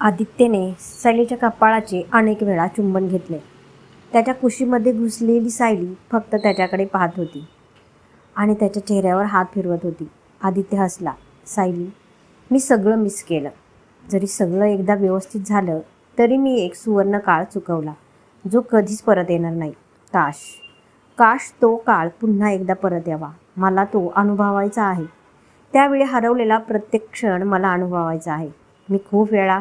आदित्यने सायलीच्या कपाळाचे अनेक वेळा चुंबन घेतले. त्याच्या कुशीमध्ये घुसलेली सायली फक्त त्याच्याकडे पाहत होती आणि त्याच्या चेहऱ्यावर हात फिरवत होती. आदित्य हसला. सायली मी सगळं मिस केलं. जरी सगळं एकदा व्यवस्थित झालं तरी मी एक सुवर्ण काळ चुकवला जो कधीच परत येणार नाही. काश. काश तो काळ पुन्हा एकदा परत यावा. मला तो अनुभवायचा आहे. त्यावेळी हरवलेला प्रत्येक क्षण मला अनुभवायचा आहे. मी खूप वेळा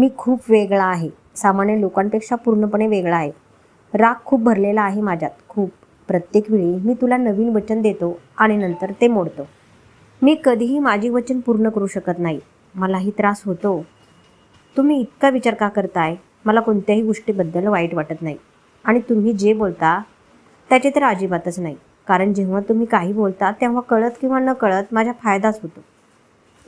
मी खूप वेगळा आहे. सामान्य लोकांपेक्षा पूर्णपणे वेगळा आहे. राग खूप भरलेला आहे माझ्यात. खूप. प्रत्येक वेळी मी तुला नवीन वचन देतो आणि नंतर ते मोडतो. मी कधीही माझी वचन पूर्ण करू शकत नाही. मलाही त्रास होतो. तुम्ही इतका विचार का करताय? मला कोणत्याही गोष्टीबद्दल वाईट वाटत नाही. आणि तुम्ही जे बोलता त्याचे तर अजिबातच नाही. कारण जेव्हा तुम्ही काही बोलता तेव्हा कळत किंवा न कळत माझा फायदाच होतो.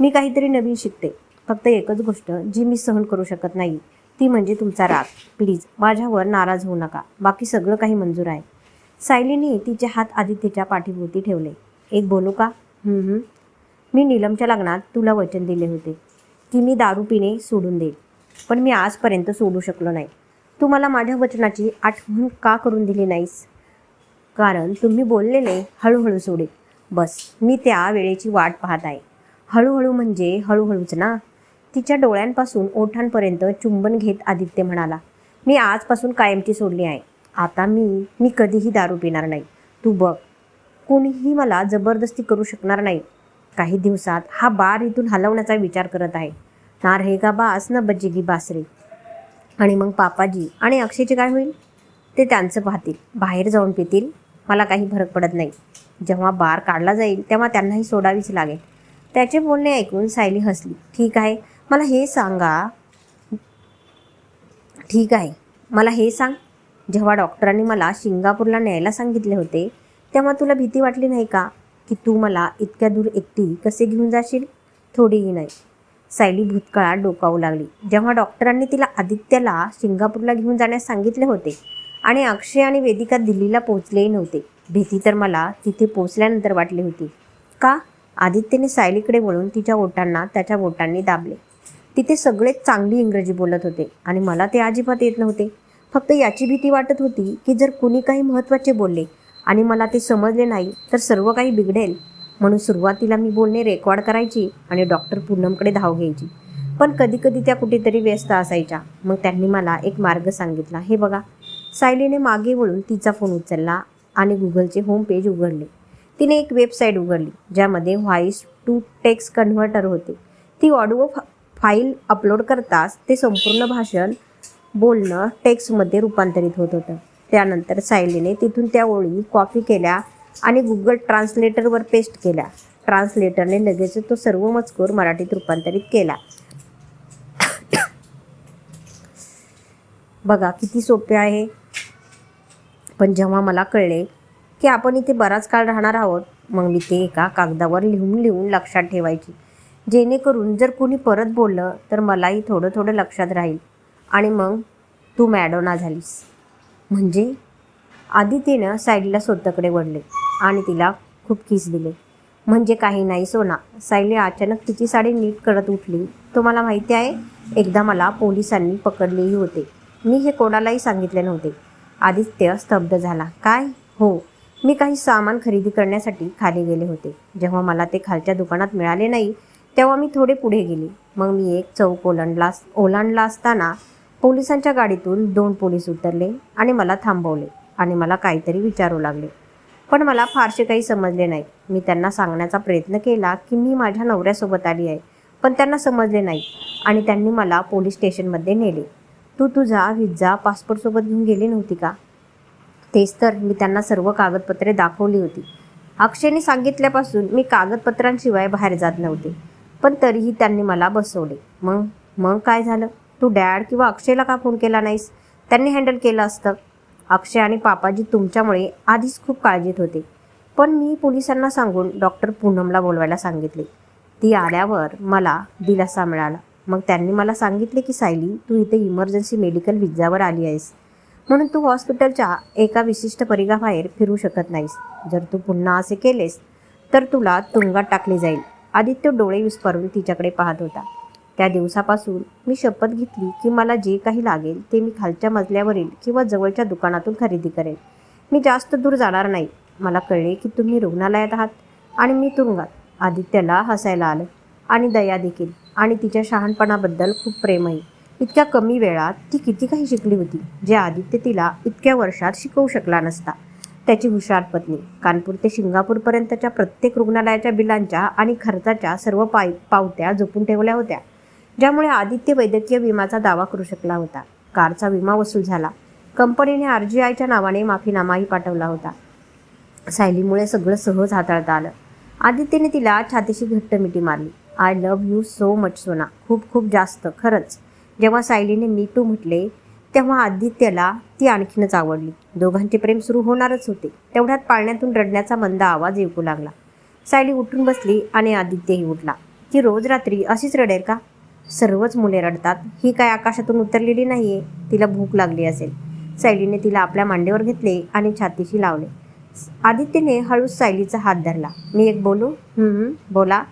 मी काहीतरी नवीन शिकते. फक्त एकच गोष्ट जी मी सहन करू शकत नाही ती म्हणजे तुमचा राग. प्लीज माझ्यावर नाराज होऊ नका. बाकी सगळं काही मंजूर आहे. सायलीने तिचे हात आदित्यच्या पाठीभोवती ठेवले. एक बोलू का? मी नीलमच्या लग्नात तुला वचन दिले होते. की मी दारू पिणे सोडून देईल. पण मी आजपर्यंत सोडू शकलो नाही. तू मला माझ्या वचनाची आठवण का करून दिली नाहीस? कारण तुम्ही बोललेले हळूहळू सोडेल बस मी त्या वेळेची वाट पाहत आहे. हळूहळू म्हणजे हळूहळूच ना? तिच्या डोळ्यांपासून ओठांपर्यंत चुंबन घेत आदित्य म्हणाला मी आजपासून कायमची सोडली आहे. आता मी मी कधीही दारू पिणार नाही. तू बघ कोणीही मला जबरदस्ती करू शकणार नाही. काही दिवसात हा बार इथून हलवण्याचा विचार करत आहे. ना रहेगा बास न बजेगी बासरी आणि मग पापाजी आणि अक्षयचे काय होईल? ते त्यांचं पाहतील. बाहेर जाऊन पितील. मला काही फरक पडत नाही. जेव्हा बार काढला जाईल तेव्हा त्यांनाही सोडावीच लागेल. त्याचे बोलणे ऐकून सायली हसली. ठीक आहे. मला हे सांगा. ठीक आहे. मला हे सांग. जेव्हा डॉक्टरांनी मला सिंगापूरला न्यायला सांगितले होते तेव्हा तुला भीती वाटली नाही का? की तू मला इतक्या दूर एकटी कसे घेऊन जाशील? थोडीही नाही. सायली भूतकाळात डोकावू लागली. जेव्हा डॉक्टरांनी तिला आदित्यला सिंगापूरला घेऊन जाण्यास सांगितले होते आणि अक्षय आणि वेदिका दिल्लीला पोहोचलेही नव्हते भीती तर मला तिथे पोचल्यानंतर वाटली होती. का? आदित्यने सायलीकडे वळून तिच्या ओटांना त्याच्या बोटांनी दाबले. तिथे सगळेच चांगली इंग्रजी बोलत होते आणि मला ते अजिबात येत नव्हते. फक्त याची भीती वाटत होती की जर कुणी काही महत्त्वाचे बोलले आणि मला ते समजले नाही तर सर्व काही बिघडेल. म्हणून सुरुवातीला मी बोलणे रेकॉर्ड करायची आणि डॉक्टर पूनमकडे धाव घ्यायची. पण कधीकधी त्या कुठेतरी व्यस्त असायच्या. मग त्यांनी मला एक मार्ग सांगितला. हे बघा. सायलीने मागे वळून तिचा फोन उचलला आणि गुगलचे होम पेज उघडले. तिने एक वेबसाईट उघडली ज्यामध्ये व्हॉइस टू टेक्स्ट कन्व्हर्टर होते. ती ऑडिओ फाईल अपलोड करताच ते संपूर्ण भाषण बोलणं टेक्स्टमध्ये रूपांतरित होत होतं. त्यानंतर सायलीने तिथून त्या ओळी कॉपी केल्या आणि गुगल ट्रान्सलेटरवर पेस्ट केल्या. ट्रान्सलेटरने लगेच तो सर्व मजकूर मराठीत रूपांतरित केला. बघा किती सोपे आहे. पण जेव्हा मला कळले की आपण इथे बराच काळ राहणार आहोत मग मी ते एका कागदावर लिहून लिहून लक्षात ठेवायची. जेणेकरून जर कुणी परत बोललं तर मलाही थोडं थोडं लक्षात राहील. आणि मग तू मॅडोना झालीस. म्हणजे? आदितीनं सायलीला स्वतःकडे वळले आणि तिला खूप किस दिले. म्हणजे काही नाही सोना. सायली अचानक तिची साडी नीट करत उठली. तुम्हाला माहिती आहे एकदा मला पोलिसांनी पकडलेही होते. मी हे कोणालाही सांगितले नव्हते. आदित्य स्तब्ध झाला. काय? हो. मी काही सामान खरेदी करण्यासाठी खाली गेले होते. जेव्हा मला ते खालच्या दुकानात मिळाले नाही तेव्हा मी थोडे पुढे गेले. मग मी एक चौक ओलांडला ओलांडला असताना पोलिसांच्या गाडीतून दोन पोलीस उतरले आणि मला थांबवले आणि मला काहीतरी विचारू लागले. पण मला फारसे काही समजले नाही मी त्यांना सांगण्याचा प्रयत्न केला की मी माझ्या नवऱ्यासोबत आली आहे पण त्यांना समजले नाही आणि त्यांनी मला पोलीस स्टेशनमध्ये नेले. तू तुझा व्हिजा पासपोर्टसोबत घेऊन गेली नव्हती का? तेच तर मी त्यांना सर्व कागदपत्रे दाखवली होती. अक्षयने सांगितल्यापासून मी कागदपत्रांशिवाय बाहेर जात नव्हते. पण तरीही त्यांनी मला बसवले. मग? मग काय झालं? तू डॅड किंवा अक्षयला का फोन केला नाहीस? त्यांनी हँडल केलं असतं. अक्षय आणि पापाजी तुमच्यामुळे आधीच खूप काळजीत होते. पण मी पोलिसांना सांगून डॉक्टर पूनमला बोलवायला सांगितले. ती आल्यावर मला दिलासा मिळाला. मग त्यांनी मला सांगितले की सायली तू इथे इमर्जन्सी मेडिकल विजावर आली आहेस. म्हणून तू हॉस्पिटलच्या एका विशिष्ट परिघाबाहेर फिरू शकत नाहीस. जर तू पुन्हा असे केलेस तर तुला तुंगात टाकले जाईल. आदित्य डोळे विस्फारून तिच्याकडे पाहत होता. त्या दिवसापासून मी शपथ घेतली की मला जे काही लागेल ते मी खालच्या मजल्यावरील किंवा जवळच्या दुकानातून खरेदी करेन. मी जास्त दूर जाणार नाही. मला कळले की तुम्ही रुग्णालयात आहात आणि मी तुरुंगात. आदित्यला हसायला आलं आणि दया देखील आणि तिच्या शहाणपणाबद्दल खूप प्रेमही. इतक्या कमी वेळात ती किती काही शिकली होती जे आदित्य तिला इतक्या वर्षात शिकवू शकला नसता. त्याची हुशार पत्नी. कानपूर ते सिंगापूरपर्यंतच्या प्रत्येक रुग्णालयाच्या बिलांच्या आणि खर्चाच्या सर्व पाय पावत्या जपून ठेवल्या होत्या ज्यामुळे आदित्य वैद्यकीय विमाचा दावा करू शकला होता. कारचा विमा वसूल झाला. कंपनीने आर जी आयच्या नावाने माफीनामाही पाठवला होता. सायलीमुळे सगळं सहज हाताळता आलं. आदित्यने तिला छातीशी घट्ट मिठी मारली. I love you so much सोना. खूप खूप जास्त. खरंच. जेव्हा सायलीने मी टू म्हटले तेव्हा आदित्यला ती आणखीनच आवडली. दोघांचे प्रेम सुरू होणारच होते. तेवढ्यात पाळण्यातून रडण्याचा मंद आवाज ऐकू लागला. सायली उठून बसली आणि आदित्यही उठला. ती रोज रात्री अशीच रडेल का? सर्वच मुले रडतात. ही काय आकाशातून उतरलेली नाहीये? तिला भूक लागली असेल. सायलीने तिला आपल्या मांडीवर घेतले आणि छातीशी लावले. आदित्यने हळूच सायलीचा हात धरला. मी एक बोलू? बोला.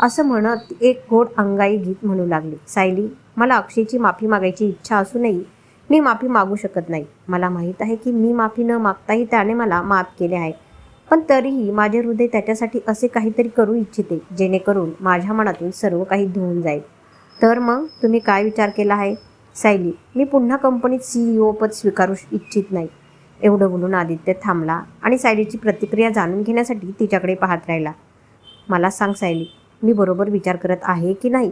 असं म्हणत एक गोड अंगाई गीत म्हणू लागली. सायली मला अक्षयची माफी मागायची इच्छा असूनही मी माफी मागू शकत नाही. मला माहीत आहे की मी माफी न मागताही त्याने मला माफ केले आहे. पण तरीही माझे हृदय त्याच्यासाठी असे काहीतरी करू इच्छिते जेणेकरून माझ्या मनातून सर्व काही धुवून जाईल. तर मग तुम्ही काय विचार केला आहे? सायली मी पुन्हा कंपनीत सीईओ पद स्वीकारू इच्छित नाही. एवढं बोलून आदित्य थांबला आणि सायलीची प्रतिक्रिया जाणून घेण्यासाठी तिच्याकडे पाहत राहिला. मला सांग सायली मी बरोबर विचार करत आहे की नाही?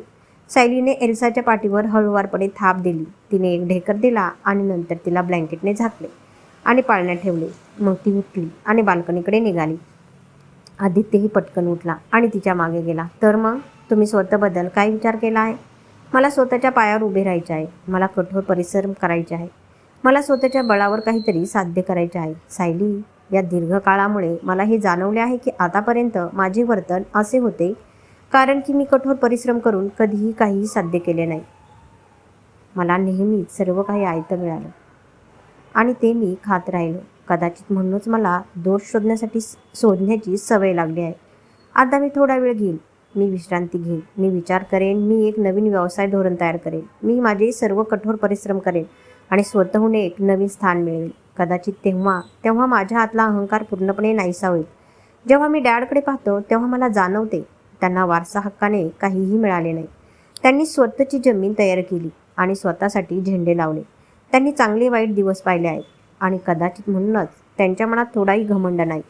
सायलीने एल्साच्या पाठीवर हळूवारपणे थाप दिली. तिने एक ढेकर दिला आणि नंतर तिला ब्लँकेटने झाकले आणि पाळण्यात ठेवले. मग ती उठली आणि बाल्कनीकडे निघाली. आदित्यही पटकन उठला आणि तिच्यामागे गेला. तर मग? तुम्ही स्वतःबद्दल काय विचार केला आहे? मला स्वतःच्या पायावर उभे राहायचे आहे. मला कठोर परिश्रम करायचे आहे. मला स्वतःच्या बळावर काहीतरी साध्य करायचे आहे. सायली या दीर्घकाळामुळे मला हे जाणवले आहे की आतापर्यंत माझे वर्तन असे होते कारण की मी कठोर परिश्रम करून कधीही काहीही साध्य केले नाही. मला नेहमीच सर्व काही आयतं मिळालं. आणि ते मी खात राहिलो. कदाचित म्हणूनच मला दोष शोधण्यासाठी शोधण्याची सवय लागली आहे. आता मी थोडा वेळ घेईन. मी विश्रांती घेईन. मी विचार करेन. मी एक नवीन व्यवसाय धोरण तयार करेन. मी माझे सर्व कठोर परिश्रम करेन आणि स्वतःहून एक नवीन स्थान मिळवेल कदाचित तेव्हा तेव्हा माझ्या हातला अहंकार पूर्णपणे नाहीसा होईल. जेव्हा मी डॅडकडे पाहतो तेव्हा मला जाणवते त्यांना वारसा हक्काने काहीही मिळाले नाही. त्यांनी स्वतःची जमीन तयार केली आणि स्वतःसाठी झेंडे लावले. त्यांनी चांगले वाईट दिवस पाहिले आहेत आणि कदाचित म्हणूनच त्यांच्या मनात थोडाही घमंड नाही.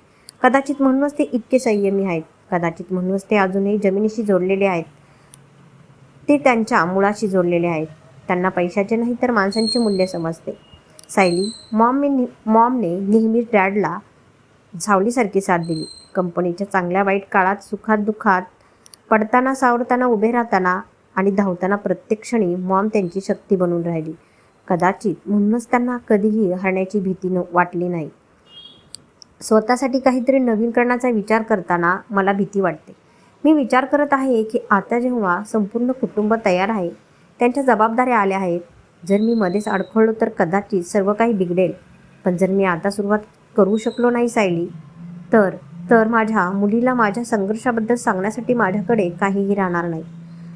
कदाचित म्हणूनच ते इतके संयमी आहेत. कदाचित म्हणूनच ते अजूनही जमिनीशी जोडलेले आहेत. ते त्यांच्या मुळाशी जोडलेले आहेत. त्यांना पैशाचे नाही तर माणसांचे मूल्य समजते. सायली मॉमने मॉमने नेहमीच डॅडला झावलीसारखी साथ दिली. कंपनीच्या चांगल्या वाईट काळात सुखात दुःखात पडताना सावरताना उभे राहताना आणि धावताना प्रत्येक क्षणी मॉम त्यांची शक्ती बनून राहिली. कदाचित म्हणूनच त्यांना कधीही हरण्याची भीती न वाटली नाही. स्वतःसाठी काहीतरी नवीन करण्याचा विचार करताना मला भीती वाटते. मी विचार करत आहे की आता जेव्हा संपूर्ण कुटुंब तयार आहे त्यांच्या जबाबदाऱ्या आल्या आहेत जर मी मध्येच अडखळलो तर कदाचित सर्व काही बिघडेल. पण जर मी आता सुरुवात करू शकलो नाही सायली तर तर माझ्या मुलीला माझ्या संघर्षाबद्दल सांगण्यासाठी माझ्याकडे काहीही राहणार नाही.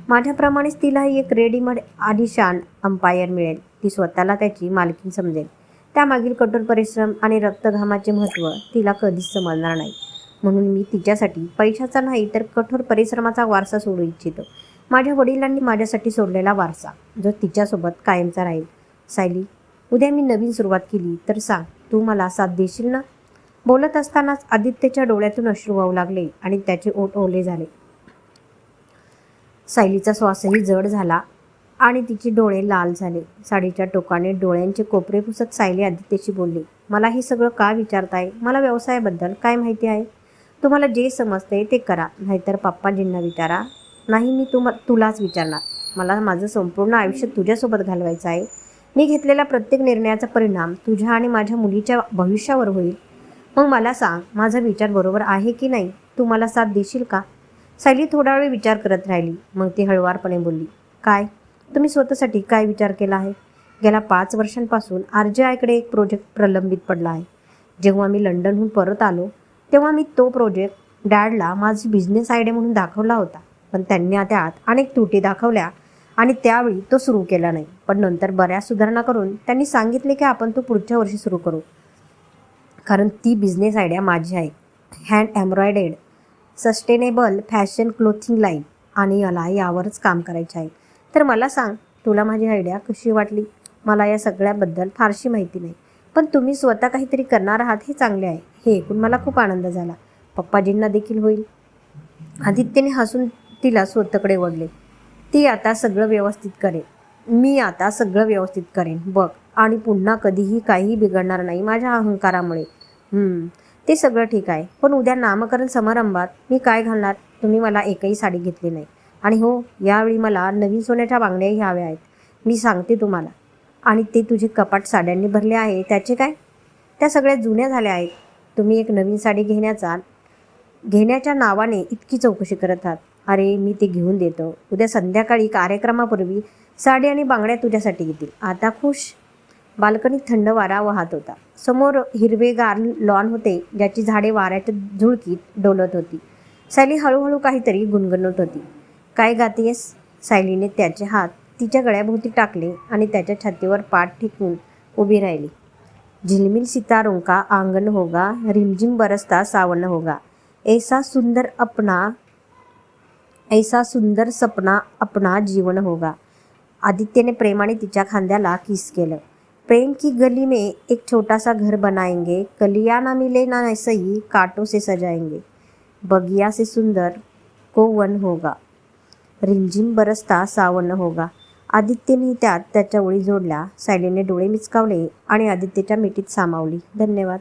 माझ्याप्रमाणेच तिलाही एक रेडीमेड आलिशान अंपायर मिळेल. ती स्वतःला त्याची मालकीण समजेल. त्यामागील कठोर परिश्रम आणि रक्तघामाचे महत्त्व तिला कधीच समजणार नाही. म्हणून मी तिच्यासाठी पैशाचा नाही तर कठोर परिश्रमाचा वारसा सोडू इच्छितो. माझ्या वडिलांनी माझ्यासाठी सोडलेला वारसा जो तिच्यासोबत कायमचा राहील. सायली उद्या मी नवीन सुरुवात केली तर सांग तू मला साथ देशील ना? बोलत असतानाच आदित्यच्या डोळ्यातून अश्रू वाहू लागले आणि त्याचे ओठ ओले झाले. सायलीचा श्वासही जड झाला आणि तिचे डोळे लाल झाले. साडीच्या टोकाने डोळ्यांचे कोपरे पुसत सायली आदित्यशी बोलली मला हे सगळं का विचारताय? मला व्यवसायाबद्दल काय माहिती आहे? तुम्हाला जे समजते ते करा नाहीतर पप्पाजींना विचारा. नाही मी तुम तुलाच विचारणार. मला माझं संपूर्ण आयुष्य तुझ्यासोबत घालवायचं आहे. मी घेतलेल्या प्रत्येक निर्णयाचा परिणाम तुझ्या आणि माझ्या मुलीच्या भविष्यावर होईल. मग मला सांग माझा विचार बरोबर आहे की नाही? तू मला साथ देशील का? सायली थोडा वेळ विचार करत राहिली. मग ती हळुवारपणे बोलली काय? तुम्ही स्वतःसाठी काय विचार केला आहे? गेल्या पाच वर्षांपासून आर जे आयकडे एक प्रोजेक्ट प्रलंबित पडला आहे. जेव्हा मी लंडनहून परत आलो तेव्हा मी तो प्रोजेक्ट डॅडला माझी बिझनेस आयडिया म्हणून दाखवला होता. पण त्यांनी त्यात अनेक त्रुटी दाखवल्या आणि त्यावेळी तो सुरू केला नाही. पण नंतर बऱ्याच सुधारणा करून त्यांनी सांगितले की आपण तो पुढच्या वर्षी सुरू करू. कारण ती बिझनेस आयडिया माझी आहे. Hand embroidered sustainable fashion clothing line आणि मला यावरच काम करायचे आहे. तर मला सांग तुला माझी आयडिया कशी वाटली? मला या सगळ्याबद्दल फारशी माहिती नाही. पण तुम्ही स्वतः काहीतरी करणार आहात हे चांगले आहे. हे ऐकून मला खूप आनंद झाला. पप्पाजींना देखील होईल. आदित्यने हसून तिला स्वतःकडे ओढले ती आता सगळं व्यवस्थित करेन मी आता सगळं व्यवस्थित करेन. बघ आणि पुन्हा कधीही काहीही बिघडणार नाही माझ्या अहंकारामुळे. ते सगळं ठीक आहे. पण उद्या नामकरण समारंभात मी काय घालणार? तुम्ही मला एकही साडी घेतली नाही. आणि हो यावेळी मला नवीन सोन्याच्या बांगड्याही हव्या आहेत. मी सांगते तुम्हाला. आणि ते तुझे कपाट साड्यांनी भरले आहे त्याचे काय? त्या सगळ्या जुन्या झाल्या आहेत. तुम्ही एक नवीन साडी घेण्याचा घेण्याच्या नावाने इतकी चौकशी करत आहात. अरे मी ते घेऊन देतो. उद्या संध्याकाळी कार्यक्रमापूर्वी साडी आणि बांगड्या तुझ्यासाठी येतील आता खुश? बाल्कनीत थंड वारा वाहत होता. समोर हिरवेगार लॉन होते ज्याची झाडे वाऱ्याच्या झुळकीत डोलत होती. सायली हळूहळू काहीतरी गुणगुणत होती. काय गातेस सायलीने त्याचे हात तिच्या गळ्याभोवती टाकले आणि त्याच्या छातीवर पाठ ठेकून उभी राहिली. झिलमिल सितारों का आंगन होगा रिमझिम बरसता सावन होगा. ऐसा सुंदर अपना ऐसा सुंदर सपना अपना जीवन होगा. आदित्यने प्रेमाने तिच्या खांद्याला किस केलं. प्रेम की गली में एक छोटा सा घर बनाएंगे। कलिया ना मिले ना ऐसे ही कांटों से सजाएंगे। बगिया से सुंदर को वन होगा। रिमझिम बरसता सावन होगा। आदित्यने त्यात त्याच्या ओळी जोडल्या सायलीने डोळे मिचकावले आणि आदित्यच्या मिठीत सामावली. धन्यवाद.